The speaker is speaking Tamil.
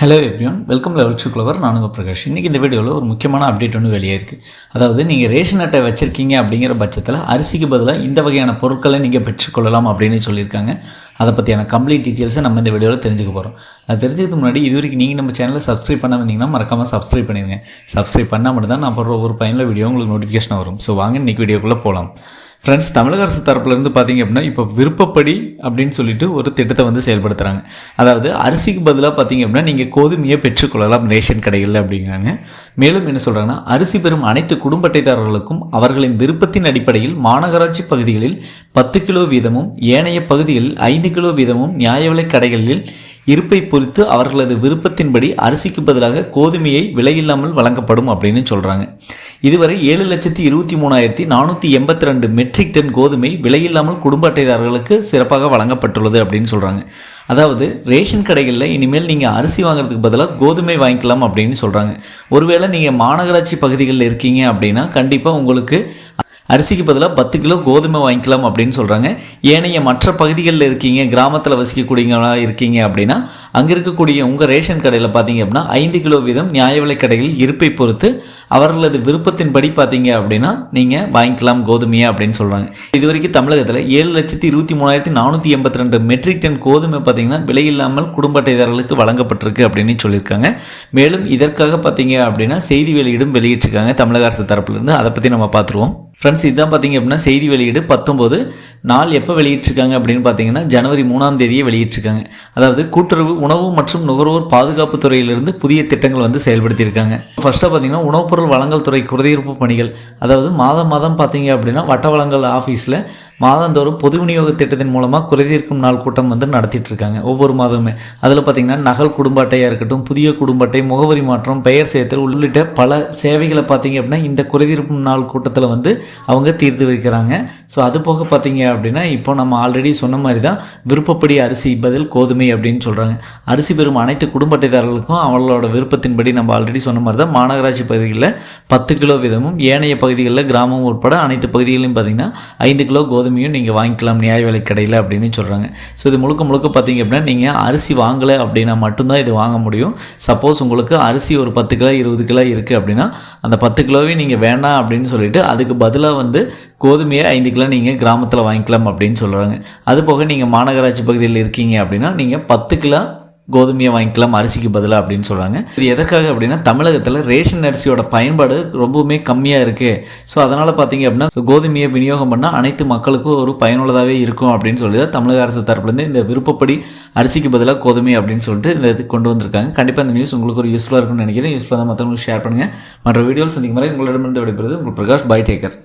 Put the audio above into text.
Hello everyone welcome level two clever நானுங்க பிரகாஷ். இன்றைக்கி இந்த வீடியோவில் ஒரு முக்கியமான அப்டேட் ஒன்று வெளியே இருக்குது அதாவது நீங்கள் ரேஷன் அட்டை வச்சுருக்கீங்க அப்படிங்கிற பட்சத்தில் அரிசிக்கு பதிலாக இந்த வகையான பொருட்களை நீங்கள் பெற்றுக்கொள்ளலாம் அப்படின்னு சொல்லியிருக்காங்க. அதை பற்றியான கம்ப்ளீட் டீட்டெயில்ஸை நம்ம இந்த வீடியோவில் தெரிஞ்சுக்க போகிறோம் அது தெரிஞ்சதுக்கு முன்னாடி இது வரைக்கும் நீங்கள் நம்ம சேனலை சப்ஸ்கிரைப் பண்ண வந்தீங்கன்னா மறக்காமல் சப்ஸ்கிரைப் பண்ணிடுங்க. சப்ஸ்கிரைப் பண்ணால் மட்டும் தான் நான் போடுற ஒரு பயனில் வீடியோ உங்களுக்கு நோட்டிஃபிகேஷன் வரும். ஸோ வாங்க இன்றைக்கி வீடியோக்குள்ளே போகலாம் ஃப்ரெண்ட்ஸ் தமிழக அரசு தரப்புலேருந்து பார்த்தீங்க அப்படின்னா இப்போ விருப்பப்படி அப்படின்னு சொல்லிட்டு ஒரு திட்டத்தை வந்து செயல்படுத்துகிறாங்க அதாவது அரிசிக்கு பதிலாக பார்த்தீங்க அப்படின்னா நீங்கள் கோதுமையை பெற்றுக்கொள்ளலாம் ரேஷன் கடைகளில் அப்படிங்கிறாங்க. மேலும் என்ன சொல்கிறாங்கன்னா அரிசி பெறும் அனைத்து குடும்ப அட்டைதாரர்களுக்கும் அவர்களின் விருப்பத்தின் அடிப்படையில் மாநகராட்சி பகுதிகளில் பத்து கிலோ வீதமும் ஏனைய பகுதிகளில் ஐந்து கிலோ வீதமும் நியாயவிலை கடைகளில் இருப்பை பொறுத்து அவர்களது விருப்பத்தின்படி அரிசிக்கு பதிலாக கோதுமையை விலையில்லாமல் வழங்கப்படும் அப்படின்னு சொல்கிறாங்க இதுவரை ஏழு லட்சத்தி இருபத்தி மூணாயிரத்தி நானூற்றி எண்பத்தி ரெண்டு மெட்ரிக் டன் கோதுமை விலையில்லாமல் குடும்ப அட்டைதாரர்களுக்கு சிறப்பாக வழங்கப்பட்டுள்ளது அப்படின்னு சொல்கிறாங்க அதாவது ரேஷன் கடைகளில் இனிமேல் நீங்கள் அரிசி வாங்குறதுக்கு பதிலாக கோதுமை வாங்கிக்கலாம் அப்படின்னு சொல்கிறாங்க ஒருவேளை நீங்கள் மாநகராட்சி பகுதிகளில் இருக்கீங்க அப்படின்னா கண்டிப்பாக உங்களுக்கு அரிசிக்கு பதிலாக பத்து கிலோ கோதுமை வாங்கிக்கலாம் அப்படின்னு சொல்கிறாங்க ஏனைய மற்ற பகுதிகளில் இருக்கீங்க கிராமத்தில் வசிக்கக்கூடியவங்களா இருக்கீங்க அப்படின்னா அங்கே இருக்கக்கூடிய உங்கள் ரேஷன் கடையில் பார்த்தீங்க அப்படின்னா ஐந்து கிலோ வீதம் நியாய விலை கடையில் இருப்பை பொறுத்து அவர்களது விருப்பத்தின்படி பார்த்தீங்க அப்படின்னா நீங்கள் வாங்கிக்கலாம் கோதுமையை அப்படின்னு சொல்கிறாங்க இது வரைக்கும் தமிழகத்தில் ஏழு லட்சத்தி இருபத்தி மூணாயிரத்தி நானூற்றி எண்பத்தி ரெண்டு மெட்ரிக் டன் கோதுமை பார்த்தீங்கன்னா விலை இல்லாமல் குடும்ப அட்டைதாரர்களுக்கு வழங்கப்பட்டிருக்கு அப்படின்னு சொல்லியிருக்காங்க. மேலும் இதற்காக பார்த்தீங்க அப்படின்னா செய்தி வெளியீடும் வெளியிட்டிருக்காங்க தமிழக அரசு தரப்புலேருந்து அதை பற்றி நம்ம பார்த்துருவோம் ஃப்ரெண்ட்ஸ் இதுதான் பார்த்தீங்க அப்படின்னா செய்தி வெளியீடு பத்தொம்போது நாள் எப்போ வெளியிட்டிருக்காங்க அப்படின்னு பார்த்தீங்கன்னா ஜனவரி மூணாம் தேதியே வெளியிட்டிருக்காங்க. அதாவது கூட்டுறவு உணவு மற்றும் நுகர்வோர் பாதுகாப்பு துறையிலிருந்து புதிய திட்டங்கள் வந்து செயல்படுத்தியிருக்காங்க. ஃபர்ஸ்ட்டாக பார்த்தீங்கன்னா உணவுப் பொருள் வழங்கல் துறை குறைதீர்ப்பு பணிகள் அதாவது மாதம் மாதம் பார்த்தீங்க அப்படின்னா வட்ட வழங்கல் ஆஃபீஸில் மாதந்தோறும் பொது விநியோக திட்டத்தின் மூலமாக குறைதீர்க்கும் நாள் கூட்டம் வந்து நடத்திட்டு இருக்காங்க ஒவ்வொரு மாதமே அதில் பார்த்தீங்கன்னா நகல் குடும்ப அட்டையாக இருக்கட்டும் புதிய குடும்ப அட்டை முகவரி மாற்றம் பெயர் சேர்த்தல் உள்ளிட்ட பல சேவைகளை பார்த்தீங்க அப்படின்னா இந்த குறைதீர்க்கும் நாள் கூட்டத்தில் வந்து அவங்க தீர்த்து வைக்கிறாங்க. ஸோ அது போக பார்த்தீங்க அப்படின்னா இப்போ நம்ம ஆல்ரெடி சொன்ன மாதிரி தான் விருப்பப்படி அரிசி பதில் கோதுமை அப்படின்னு சொல்கிறாங்க அரிசி பெறும் அனைத்து குடும்ப அட்டைதாரர்களுக்கும் அவளோட விருப்பத்தின்படி நம்ம ஆல்ரெடி சொன்ன மாதிரி தான் மாநகராட்சி பகுதிகளில் பத்து கிலோ வீதமும் ஏனைய பகுதிகளில் கிராமம் உட்பட அனைத்து பகுதிகளிலும் பார்த்தீங்கன்னா ஐந்து கிலோ கோதுமை கோதுமையும் நீங்கள் வாங்கிக்கலாம் நியாய விலை கடையில் அப்படின்னு சொல்கிறாங்க ஸோ இது முழுக்க முழுக்க பார்த்தீங்க அப்படின்னா நீங்கள் அரிசி வாங்கலை அப்படின்னா மட்டும்தான் இது வாங்க முடியும். சப்போஸ் உங்களுக்கு அரிசி ஒரு பத்து கிலோ இருபது கிலோ இருக்குது அப்படின்னா அந்த பத்து கிலோவையும் நீங்கள் வேண்டாம் அப்படின்னு சொல்லிட்டு அதுக்கு பதிலாக வந்து கோதுமையை ஐந்து கிலோ நீங்கள் கிராமத்தில் வாங்கிக்கலாம் அப்படின்னு சொல்கிறாங்க அது போக நீங்கள் மாநகராட்சி பகுதியில் இருக்கீங்க அப்படின்னா நீங்கள் பத்து கிலோ கோதுமையை வாங்கிக்கலாம் அரிசிக்கு பதிலாக அப்படின்னு சொல்கிறாங்க இது எதற்காக அப்படின்னா தமிழகத்தில் ரேஷன் அரிசியோட பயன்பாடு ரொம்பவுமே கம்மியாக இருக்குது ஸோ அதனால் பார்த்தீங்க அப்படின்னா கோதுமையை விநியோகம் பண்ணால் அனைத்து மக்களுக்கும் ஒரு பயனுள்ளதாகவே இருக்கும் அப்படின்னு சொல்லி தான் தமிழக அரசு தரப்புலேருந்து இந்த விருப்பப்படி அரிசிக்கு பதிலாக கோதுமை அப்படின்னு சொல்லிட்டு இந்த இது கொண்டு வந்திருக்காங்க. கண்டிப்பாக இந்த நியூஸ் உங்களுக்கு ஒரு யூஸ்ஃபுல்லாக இருக்கும்னு நினைக்கிறேன். யூஸ்ஃபுல்லாக தான் மற்றவங்களுக்கு ஷேர் பண்ணுங்கள் மற்ற வீடியோவில் சந்திக்கும் வரை உங்களிடமிருந்து விடைபெறுது உங்கள் பிரகாஷ் பை டேக்கர்.